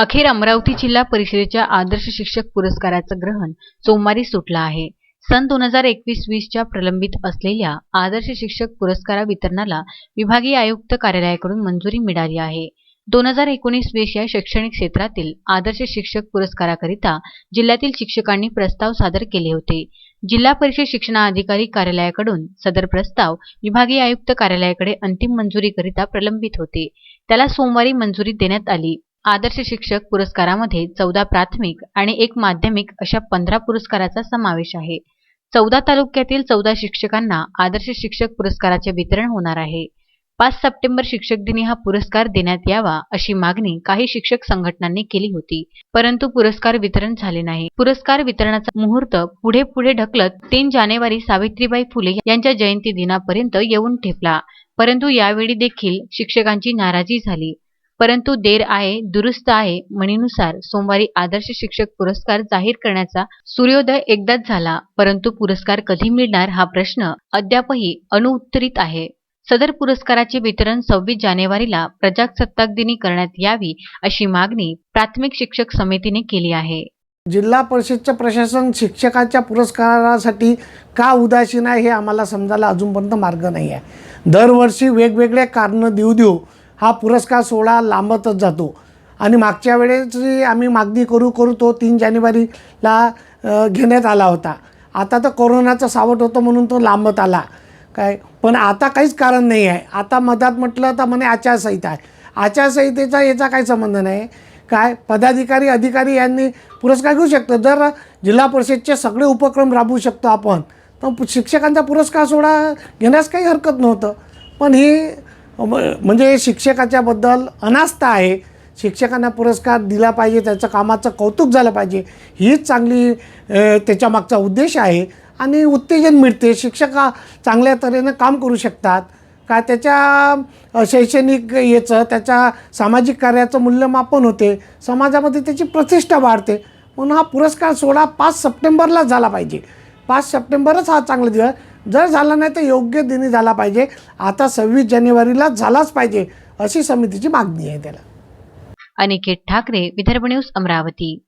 अखेर अमरावती जिल्हा परिषदेच्या आदर्श शिक्षक पुरस्काराचं ग्रहण सोमवारी सुटलं आहे. सन दोन हजार एकवीस वीसच्या प्रलंबित असलेल्या आदर्श शिक्षक पुरस्कारा वितरणाला विभागीय आयुक्त कार्यालयाकडून मंजुरी मिळाली आहे. दोन हजार एकोणीस वीस या शैक्षणिक क्षेत्रातील आदर्श शिक्षक पुरस्काराकरिता जिल्ह्यातील शिक्षकांनी प्रस्ताव सादर केले होते. जिल्हा परिषद शिक्षणाधिकारी कार्यालयाकडून सदर प्रस्ताव विभागीय आयुक्त कार्यालयाकडे अंतिम मंजुरीकरिता प्रलंबित होते. त्याला सोमवारी मंजुरी देण्यात आली. आदर्श शिक्षक पुरस्कारामध्ये चौदा प्राथमिक आणि एक माध्यमिक अशा पंधरा पुरस्काराचा समावेश आहे. चौदा तालुक्यातील चौदा शिक्षकांना आदर्श शिक्षक पुरस्काराचे वितरण होणार आहे. पाच सप्टेंबर शिक्षक दिनी हा पुरस्कार देण्यात यावा अशी मागणी काही शिक्षक संघटनांनी केली होती. परंतु पुरस्कार वितरण झाले नाही. पुरस्कार वितरणाचा मुहूर्त पुढे पुढे ढकलत तीन जानेवारी सावित्रीबाई फुले यांच्या जयंती दिनापर्यंत येऊन ठेपला. परंतु यावेळी देखील शिक्षकांची नाराजी झाली. परंतु देर आहे दुरुस्त आहे म्हणीनुसार सोमवारी आदर्श शिक्षक पुरस्कार जाहीर करण्याचा सूर्योदय एकदाच झाला परंतु पुरस्कार कधी मिळणार हा प्रश्न अद्यापही अनुत्तरित आहे. सदर पुरस्काराचे वितरण सव्वीस जानेवारीला प्रजासत्ताक दिनी करण्यात यावी अशी मागणी प्राथमिक शिक्षक समितीने केली आहे. जिल्हा परिषदचं प्रशासन शिक्षकाच्या पुरस्कारासाठी का उदासीन आहे हे आम्हाला समजायला अजूनपर्यंत मार्ग नाही आहे. दरवर्षी वेगवेगळे कारणं देऊ देऊ हा पुरस्कार सोहळा लांबतच जातो. आणि मागच्या वेळेस आम्ही मागणी करू करू तो तीन जानेवारीला घेण्यात आला होता. आता तर कोरोनाचं सावट होतं म्हणून तो लांबत आला. काय? पण आता काहीच कारण नाही आहे. आता मधात म्हटलं तर म्हणे आचारसंहिता आहे. आचारसंहितेचा याचा काही संबंध नाही. काय? पदाधिकारी अधिकारी यांनी पुरस्कार घेऊ शकतो. जर जिल्हा परिषदचे सगळे उपक्रम राबवू शकतो आपण तर शिक्षकांचा पुरस्कार सोडा घेण्यास काही हरकत नव्हतं. पण ही म्हणजे शिक्षकाच्याबद्दल अनास्था आहे. शिक्षकांना पुरस्कार दिला पाहिजे त्याचं कामाचं कौतुक झालं पाहिजे. हीच चांगली त्याच्यामागचा उद्देश आहे. आणि उत्तेजन मिळते. शिक्षक हा चांगल्या तऱ्हेनं काम करू शकतात. का त्याच्या शैक्षणिक याचं त्याच्या सामाजिक कार्याचं मूल्यमापन होते. समाजामध्ये त्याची प्रतिष्ठा वाढते. म्हणून हा पुरस्कार सोहळा पाच सप्टेंबरला झाला पाहिजे. पाच सप्टेंबरच हा चांगला दिवस. जर झाला नाही तर योग्य दिनी झाला पाहिजे. आता सव्वीस जानेवारीला झालाच पाहिजे अशी समितीची मागणी आहे त्याला. अनिकेत ठाकरे विदर्भ न्यूज अमरावती.